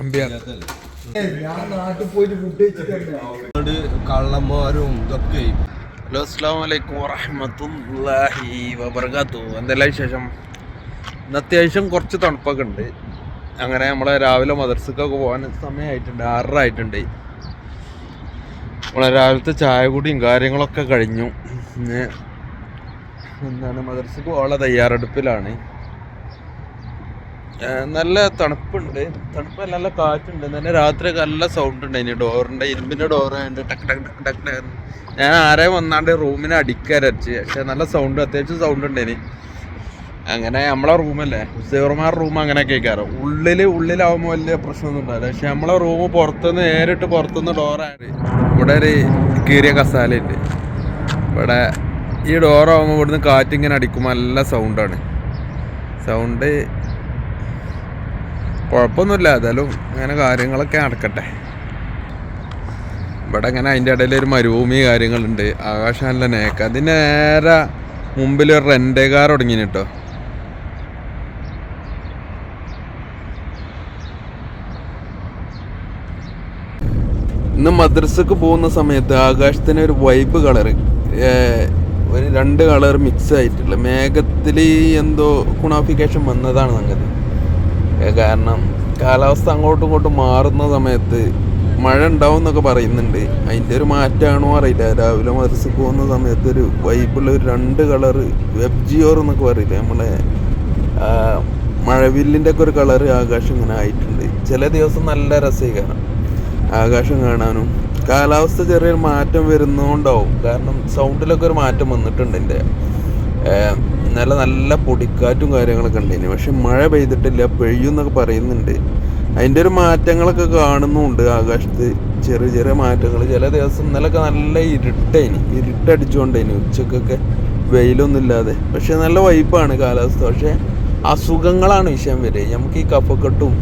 അമ്പിയാർ ഞാൻ നാട്ടിൽ പോയിട്ട് ഫുഡ് കഴിച്ചിട്ട് കള്ളന്മാരും ഇതൊക്കെ. ഹലോ അസ്സാം വലൈക്കും വറഹമത്തല്ലാഹി എന്തെല്ലാം വിശേഷം? ഇന്ന് അത്യാവശ്യം കുറച്ച് തണുപ്പൊക്കെ ഉണ്ട്. അങ്ങനെ നമ്മളെ രാവിലെ മദർസക്കൊക്കെ പോകാൻ സമയമായിട്ടുണ്ട് ആറര ആയിട്ടുണ്ട് നമ്മളെ രാവിലത്തെ ചായ കുടിയും കാര്യങ്ങളൊക്കെ കഴിഞ്ഞു. പിന്നെ എന്താണ് മദർസക്ക് പോകാനുള്ള തയ്യാറെടുപ്പിലാണ്. നല്ല തണുപ്പുണ്ട്. തണുപ്പ് നല്ല കാറ്റുണ്ട്. നല്ല രാത്രി നല്ല സൗണ്ട് ഉണ്ട് അതിന് ഡോറിന്റെ ഇരുമ്പിന്റെ ഡോറുണ്ട് ടക്ക് ടക്ക് ടക്ക് ടക്ക് ടക്ക്. ഞാൻ ആരെ വന്നാണ്ട് റൂമിനെ അടിക്കാരച്ച് പക്ഷെ നല്ല സൗണ്ട് അത്യാവശ്യം സൗണ്ട് ഉണ്ട് ഇനി അങ്ങനെ നമ്മളെ റൂമല്ലേ? സേവർമാർ റൂം അങ്ങനെ കേൾക്കാറ് ഉള്ളിൽ ഉള്ളിലാവുമ്പോൾ വലിയ പ്രശ്നമൊന്നും ഉണ്ടാവില്ല. പക്ഷെ നമ്മളെ റൂം പുറത്തുനിന്ന് നേരിട്ട് പുറത്തുനിന്ന് ഡോറാണ് ഇവിടെ ഒരു കീറിയ കസാലയുണ്ട്. ഇവിടെ ഈ ഡോറാവുമ്പോൾ ഇവിടുന്ന് കാറ്റിങ്ങനെ അടിക്കുമ്പോൾ നല്ല സൗണ്ടാണ് സൗണ്ട് കുഴപ്പമൊന്നുമില്ല. ഏതായാലും അങ്ങനെ കാര്യങ്ങളൊക്കെ നടക്കട്ടെ. ഇവിടെ അങ്ങനെ അതിന്റെ ഇടയിൽ ഒരു മരുഭൂമി കാര്യങ്ങളുണ്ട്. ആകാശം നേക്ക്. അതിന് നേരെ മുമ്പിൽ ഒരു റെന്റ് കാർ തുടങ്ങി കേട്ടോ ഇന്ന് മദ്രസക്ക് പോകുന്ന സമയത്ത് ആകാശത്തിന് ഒരു വൈബ് കളറ് ഒരു രണ്ട് കളർ മിക്സ് ആയിട്ടുള്ള മേഘത്തിൽ എന്തോ കുണാഫിക്കേഷൻ വന്നതാണ് സംഗതി. കാരണം കാലാവസ്ഥ അങ്ങോട്ടും ഇങ്ങോട്ടും മാറുന്ന സമയത്ത് മഴ ഉണ്ടാവും എന്നൊക്കെ പറയുന്നുണ്ട്. അതിന്റെ ഒരു മാറ്റമാണോ അറിയില്ല. രാവിലെ മദ്രസക്ക് പോകുന്ന സമയത്ത് ഒരു വൈബിൾ ഒരു രണ്ട് കളറ് വെബ് ജിയോർ എന്നൊക്കെ പറയില്ലേ? നമ്മളെ മഴവില്ലിന്റെ ഒക്കെ ഒരു കളറ് ആകാശം ഇങ്ങനെ ആയിട്ടുണ്ട്. ചില ദിവസം നല്ല രസീകരണം ആകാശം കാണാനും. കാലാവസ്ഥ ചെറിയ മാറ്റം വരുന്നതുകൊണ്ടാവും കാരണം സൗണ്ടിലൊക്കെ ഒരു മാറ്റം വന്നിട്ടുണ്ട് എന്റെ ഇന്നലെ നല്ല പൊടിക്കാറ്റും കാര്യങ്ങളൊക്കെ ഉണ്ടായിന് പക്ഷെ മഴ പെയ്തിട്ടില്ല പെയ്യുന്നൊക്കെ പറയുന്നുണ്ട്. അതിന്റെ ഒരു മാറ്റങ്ങളൊക്കെ കാണുന്നുണ്ട് ആകാശത്ത്. ചെറിയ ചെറിയ മാറ്റങ്ങൾ. ചില ദിവസം ഇന്നലൊക്കെ നല്ല ഇരുട്ടേനി ഇരുട്ടടിച്ചുകൊണ്ടേനി ഉച്ചക്കൊക്കെ വെയിലൊന്നും ഇല്ലാതെ. പക്ഷെ നല്ല വൈപ്പാണ് കാലാവസ്ഥ. പക്ഷേ അസുഖങ്ങളാണ് വിഷയം വരെ. നമുക്ക് ഈ കഫക്കെട്ടും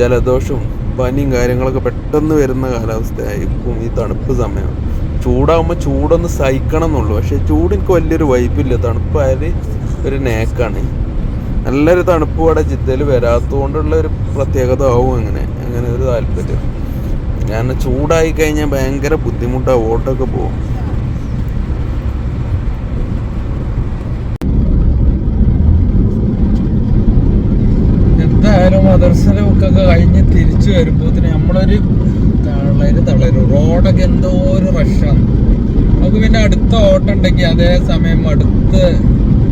ജലദോഷവും പനിയും കാര്യങ്ങളൊക്കെ പെട്ടെന്ന് വരുന്ന കാലാവസ്ഥയായിരിക്കും ഈ തണുപ്പ് സമയം. ചൂടാകുമ്പോൾ ചൂടൊന്ന് സഹിക്കണം എന്നുള്ളൂ പക്ഷെ ചൂട് എനിക്ക് വലിയൊരു വൈബില്ല തണുപ്പായത് ഒരു നേക്കാണ് നല്ലൊരു തണുപ്പ് ഇവിടെ ജിദ്ദയിൽ വരാത്തതുകൊണ്ടുള്ള ഒരു പ്രത്യേകത ആവും അങ്ങനെ. അങ്ങനെ ഒരു താല്പര്യം. കാരണം ചൂടായി കഴിഞ്ഞാൽ ഭയങ്കര ബുദ്ധിമുട്ടാണ് ഓട്ടൊക്കെ പോകും. എന്തായാലും മദർസയിലെ ബുക്കൊക്കെ കഴിഞ്ഞ് തിരിച്ചു വരുമ്പോൾ നമ്മളൊരു റോഡൊക്കെ എന്തോ ഒരു റഷാണ് നമുക്ക് പിന്നെ അടുത്ത ഓട്ടം ഉണ്ടെങ്കിൽ അതേ സമയം അടുത്ത്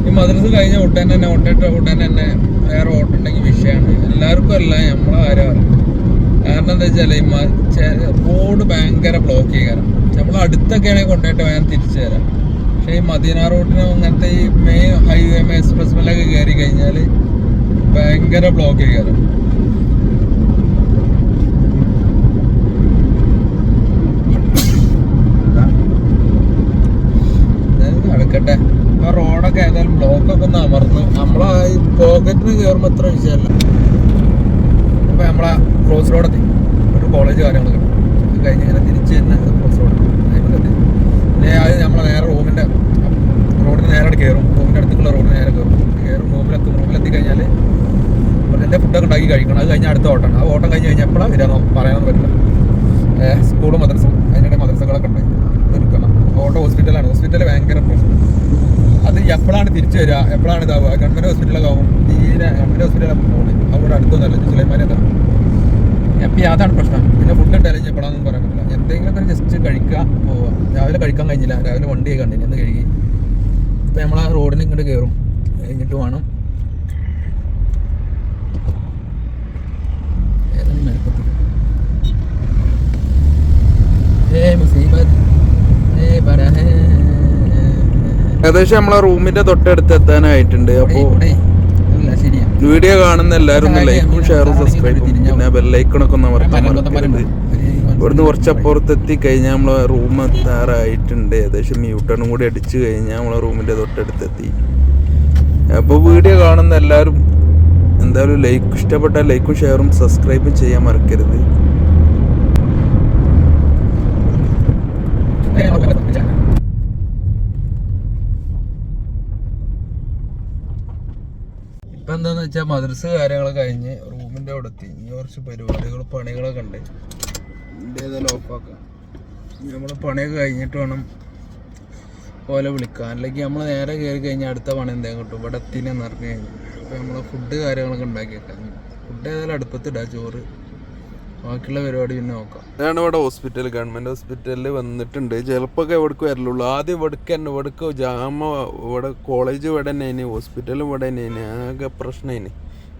ഈ മദ്രസ് കഴിഞ്ഞ ഉടൻ തന്നെ ഓട്ടിട്ട് ഉടൻ തന്നെ വേറെ ഓട്ടം ഉണ്ടെങ്കിൽ വിഷയമാണ്. എല്ലാവർക്കും അല്ല നമ്മളെ കാര്യം കാരണം എന്താ വെച്ചാൽ ഈ റോഡ് ഭയങ്കര ബ്ലോക്ക് ചെയ്യാറ് നമ്മൾ അടുത്തൊക്കെ ആണെങ്കിൽ കൊണ്ടുപോയിട്ട് വേഗം തിരിച്ചു തരാം. പക്ഷേ ഈ മദീന റോഡിന് അങ്ങനത്തെ ഈ മെയിൻ ഹൈവേ എക്സ്പ്രസ് മേലൊക്കെ കയറി കഴിഞ്ഞാൽ ഭയങ്കര ബ്ലോക്ക് ചെയ്യാറ് നടക്കട്ടെ ഇപ്പൊ റോഡൊക്കെ ഏതായാലും ബ്ലോക്കൊക്കെ ഒന്ന് അമർന്നു നമ്മളെ ഈ പോക്കറ്റിന് കയറുമ്പോൾ അത്ര വിഷയമല്ല. അപ്പോൾ നമ്മളെ ക്രോസ് റോഡെത്തി ഒരു കോളേജ് കാര്യങ്ങളൊക്കെ അത് കഴിഞ്ഞ് ഇങ്ങനെ തിരിച്ച് തന്നെ ക്രോസ് റോഡ് അതിനകത്തെത്തി പിന്നെ അത് നമ്മളെ നേരെ റൂമിന്റെ റോഡിന് നേരെ കയറും റൂമിന്റെ അടുത്തുള്ള റോഡിന് നേരെ കയറും കയറും റൂമിലെത്തും. റൂമിലെത്തി കഴിഞ്ഞാൽ എന്റെ ഫുഡൊക്കെ ഉണ്ടാക്കി കഴിക്കണം. അത് കഴിഞ്ഞ അടുത്ത ഓട്ടമാണ് ആ ഓട്ടം കഴിഞ്ഞ് കഴിഞ്ഞാൽ എപ്പോഴാണ് പറയാനൊന്നും പറ്റില്ല. സ്കൂളും മദ്രസും അതിനിടെ മദ്രസകളൊക്കെ ഉണ്ടായി നിൽക്കണം ഓട്ടോ ഹോസ്പിറ്റലാണ് ഹോസ്പിറ്റൽ ഭയങ്കര പ്രശ്നം. അത് എപ്പോഴാണ് തിരിച്ചു വരിക? എപ്പോഴാണ് ഇതാവുക? ഗവൺമെന്റ് ഹോസ്പിറ്റലൊക്കെ ആവും. തീരെ ഗവൺമെന്റ് ഹോസ്പിറ്റലാണ് പോകുന്നത് അവിടെ അടുത്തൊന്നല്ല സുലൈമാനത്താണ് അപ്പം അതാണ് പ്രശ്നം. പിന്നെ ഫുഡ് ഉണ്ടായാലും എപ്പോഴാണെന്നും പറയാൻ പറ്റില്ല. എന്തെങ്കിലുമൊക്കെ ജസ്റ്റ് കഴിക്കുക പോവുക. രാവിലെ കഴിക്കാൻ കഴിഞ്ഞില്ല. രാവിലെ വണ്ടി കണ്ടിന് എന്ന് കഴുകി. ഇപ്പം നമ്മൾ ആ റോഡിന് ഇങ്ങോട്ട് കയറും കഴിഞ്ഞിട്ട് വേണം. ഏതാണ് ഏ മുസീബത്ത്. ഏ പറ ഏകദേശം നമ്മളെ റൂമിന്റെ തൊട്ടടുത്ത് എത്താനായിട്ടുണ്ട്. അപ്പോൾ വീഡിയോ കാണുന്ന എല്ലാവരും ഒന്ന് ലൈക്കും ഷെയറും സബ്സ്ക്രൈബും പിന്നെ ബെല്ലൈക്കണൊക്കെ ഒന്ന് അമർത്താൻ മറക്കരുത്. ഇവിടുന്ന് കുറച്ചപ്പുറത്ത് എത്തി എത്തിക്കഴിഞ്ഞാൽ നമ്മളെ റൂം എത്താറായിട്ടുണ്ട്. ഏകദേശം മ്യൂട്ടണും കൂടി അടിച്ചു കഴിഞ്ഞാൽ നമ്മളെ റൂമിന്റെ തൊട്ടടുത്ത് എത്തി. അപ്പോൾ വീഡിയോ കാണുന്ന എല്ലാവരും എന്തായാലും ലൈക്ക് ഇഷ്ടപ്പെട്ട ലൈക്കും ഷെയറും സബ്സ്ക്രൈബും ചെയ്യാൻ മറക്കരുത് ഇപ്പൊ എന്താന്ന് വെച്ചാൽ മദ്രസ് കാര്യങ്ങളൊക്കെ കഴിഞ്ഞ് റൂമിന്റെ അവിടെ എത്തി ഇനി കുറച്ച് പരിപാടികൾ പണികളൊക്കെ ഉണ്ട്. ഇതിന്റെ ഏതായാലും ഓഫാക്കാം നമ്മൾ പണിയൊക്കെ കഴിഞ്ഞിട്ട് വേണം ഓലെ വിളിക്കാം അല്ലെങ്കിൽ നമ്മൾ നേരെ കയറി കഴിഞ്ഞാൽ അടുത്ത പണി എന്തെങ്കിലും കിട്ടും. ഇവിടെ എത്തിനെന്ന് പറഞ്ഞു കഴിഞ്ഞാൽ അപ്പോൾ നമ്മൾ ഫുഡ് കാര്യങ്ങളൊക്കെ ഉണ്ടാക്കിയേക്കാം. ഫുഡ് ഏതായാലും അടുപ്പത്തിടാം. ചോറ് ബാക്കിയുള്ള പരിപാടി പിന്നെ നോക്കാം. ഇതാണ് ഇവിടെ ഹോസ്പിറ്റൽ ഗവൺമെന്റ് ഹോസ്പിറ്റലിൽ വന്നിട്ടുണ്ട്. ചിലപ്പോൾ എവിടേക്ക് വരലുള്ളൂ. ആദ്യം ഇവിടേക്ക് തന്നെ ഇവിടേക്ക് ജാമ ഇവിടെ കോളേജ് ഇവിടെ തന്നെ ഹോസ്പിറ്റലും ഇവിടെ തന്നെ ആകെ പ്രശ്നം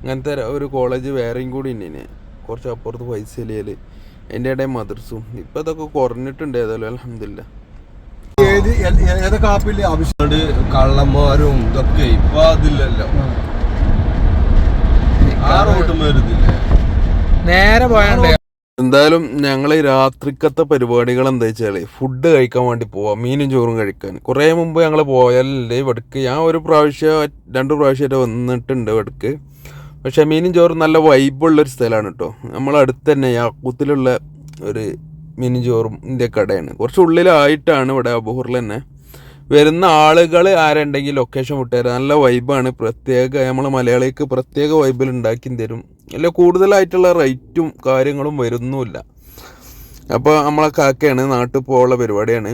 അങ്ങനത്തെ ഒരു കോളേജ് വേറെയും കൂടി തന്നെ കുറച്ച് അപ്പുറത്ത് പൈസയിലേൽ എന്റെ ഇടയിൽ മദർസും ഇപ്പം ഇതൊക്കെ കുറഞ്ഞിട്ടുണ്ട് ഏതായാലും അലഹമില്ല ഏത് ഏ- ഏതൊക്കെ ആപ്പിൽ ആവശ്യം കള്ളന്മാരും ഇതൊക്കെ ഇപ്പൊ അതില്ലല്ലോ. ആ. റോട്ടും വരുന്നില്ല നേരെ പോയാണ്ട്. എന്തായാലും ഞങ്ങൾ രാത്രിക്കത്തെ പരിപാടികൾ എന്താ വെച്ചാൽ ഫുഡ് കഴിക്കാൻ വേണ്ടി പോവാം മീനും ചോറും കഴിക്കാൻ. കുറേ മുമ്പ് ഞങ്ങൾ പോയാലല്ലേ വെടുക്ക് ഞാൻ ഒരു പ്രാവശ്യം രണ്ട് പ്രാവശ്യമായിട്ട് വന്നിട്ടുണ്ട് വെടുക്ക് പക്ഷേ മീനും ചോറും നല്ല വൈബുള്ളൊരു സ്ഥലമാണ് കേട്ടോ. നമ്മളടുത്ത് തന്നെ യാക്കൂത്തിലുള്ള ഒരു മീനും ചോറും കടയാണ്. കുറച്ച് ഉള്ളിലായിട്ടാണ് ഇവിടെ അബൂറിൽ തന്നെ. വരുന്ന ആളുകൾ ആരുണ്ടെങ്കിൽ ലൊക്കേഷൻ വിട്ടുതരാം. നല്ല വൈബാണ് പ്രത്യേക നമ്മൾ മലയാളിക്ക് പ്രത്യേക വൈബിൽ ഉണ്ടാക്കി തരും. അല്ല കൂടുതലായിട്ടുള്ള റേറ്റും കാര്യങ്ങളും വരുന്നുമില്ല. അപ്പോൾ നമ്മളെ കാക്കയാണ് നാട്ടിൽ പോകാനുള്ള പരിപാടിയാണ്.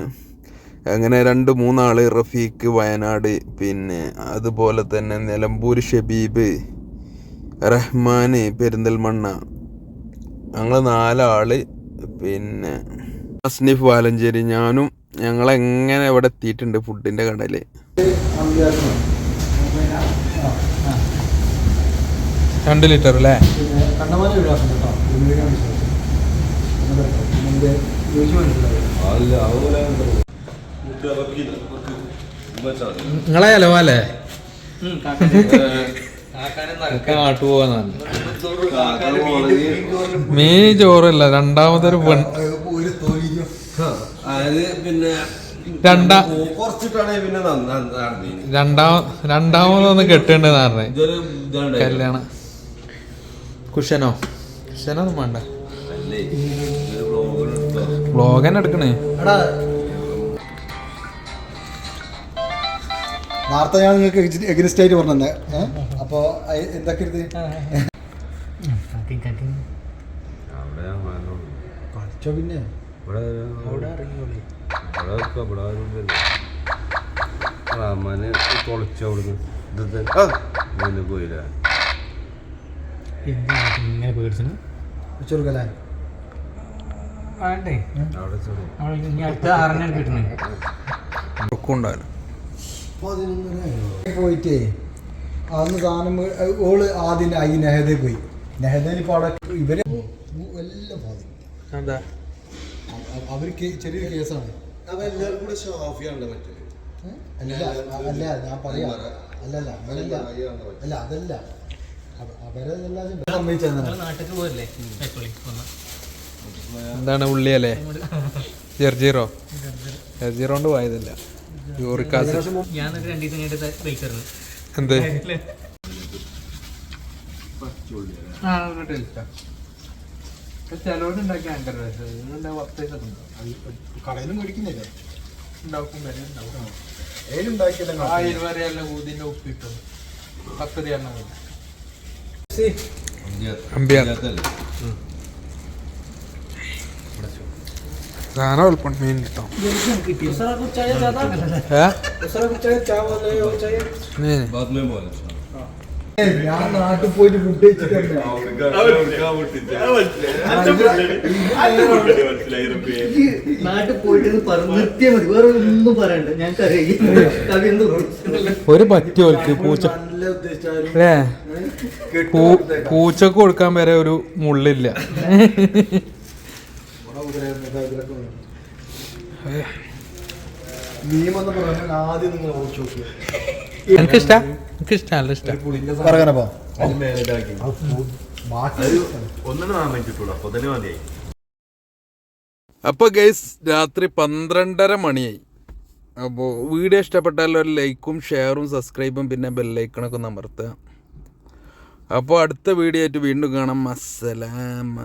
അങ്ങനെ രണ്ട് മൂന്നാൾ റഫീഖ് വയനാട് പിന്നെ അതുപോലെ തന്നെ നിലമ്പൂർ ഷബീബ് റഹ്മാൻ പെരിന്തൽമണ്ണ. ഞങ്ങൾ നാലാൾ പിന്നെ അസ്നിഫ് വാലഞ്ചേരി ഞാനും ഞങ്ങൾ എങ്ങനെ ഇവിടെ എത്തിയിട്ടുണ്ട് ഫുഡിന്റെ കടയിൽ രണ്ട് ലിറ്റർ അല്ലേ കണ്ടമാനം ഒഴിവാക്കണം കേട്ടോ നിങ്ങളെ അലവാലേ? നാട്ടു പോവാന്നാണ് മീൻ ചോറല്ല രണ്ടാമതൊരു പെൺ പിന്നെ രണ്ടാമതൊന്ന് കെട്ടേണ്ടത് പറഞ്ഞേ. ഇതൊരു ഇതാണ്. കല്യാണം. കുഷനോ കുഷനൊന്നും വേണ്ട. വ്ളോഗ് തന്നെ എടുക്കണേ. വാർത്ത നേരത്തെ ഞാൻ നിങ്ങൾക്ക് എഗ്നിസ്റ്റ് ആയിട്ട് പറഞ്ഞേ അപ്പോ എന്തൊക്കെ വാങ്ങുള്ളൂ. കളിച്ചോ പിന്നെ. ഇവിടെ ഇവിടെ വെക്കാം, ഇവിടെ ആരും ഇല്ലല്ലോ. റഹ്മാന് പൊളിച്ചു അവിടുന്ന് ഇത് തന്നെ. ആ, ഇങ്ങനെ പേടിച്ചത് വെച്ചോർക്കല്ലേ വേണ്ടേ? അവിടെ ഇനി അടുത്ത ആറിനാണ് കിട്ടുന്നത്. പോയിട്ടേ അന്ന് സാധനം ഓൾ ആദ്യം ഈ നെഹദയിൽ പോയി. നെഹദയിൽ ഇപ്പോൾ അവിടെ ഇവർ എല്ലാം ബാധിക്കും എന്താ അവ- അവർക്ക് ചെറിയൊരു കേസാണ്. എല്ലാവർക്കും കൂടെ ഷാഫിയാണല്ലോ മറ്റേ. അല്ല അല്ല ഞാൻ പറയാം. അല്ലല്ല അല്ല അതല്ല. അവ- ഉള്ളി അല്ലേ? എന്താണ് ജെർജീറോ? ജെർജീറോ. കൊണ്ട് പോയതല്ല. യൂറിക്കാസ്. ഞാൻ എന്നിട്ട് രണ്ടു ദിവസം കഴിഞ്ഞിട്ട് പൈസ തരുന്നു എന്ത്? ചിലവോട് ഉണ്ടാക്കിയ കടയിലും മേടിക്കുന്നില്ലേ. जाना वाला पॉइंट नहीं लेता हूँ दूसरा कुछ चाहिए ज़्यादा दूसरा कुछ चाहिए चावल चाहिए नहीं बाद में बोले ഞാൻ നാട്ടിൽ പോയിട്ട് ഫുഡ് നാട്ടിൽ പോയിട്ട് നിർത്തിയാ മതി വേറെ ഒന്നും പറയണ്ട ഞാൻ ഒരു പറ്റിയോൽക്ക് പൂച്ച. അല്ലേ? പൂച്ചക്ക് കൊടുക്കാൻ വരെ ഒരു മുള്ളില്ല. പറഞ്ഞാൽ ആദ്യം നിങ്ങൾ ഓർച്ചു നോക്കുക എനിക്കിഷ്ട? എനിക്കിഷ്ട ഇഷ്ടമല്ല ഇഷ്ടം. പറയാനപ്പോ അപ്പോൾ ഗൈസ് രാത്രി പന്ത്രണ്ടര മണിയായി. അപ്പോൾ വീഡിയോ ഇഷ്ടപ്പെട്ടാൽ ഒരു ലൈക്കും ഷെയറും സബ്സ്ക്രൈബും പിന്നെ ബെല്ലൈക്കണൊക്കെ ഒന്ന് അമർത്തുക. അപ്പോൾ അടുത്ത വീഡിയോ ആയിട്ട് വീണ്ടും കാണാം. അസ്സലാമ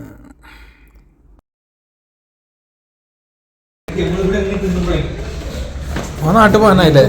നാട്ടു നാട്ടിൽ പോകാനായില്ലേ?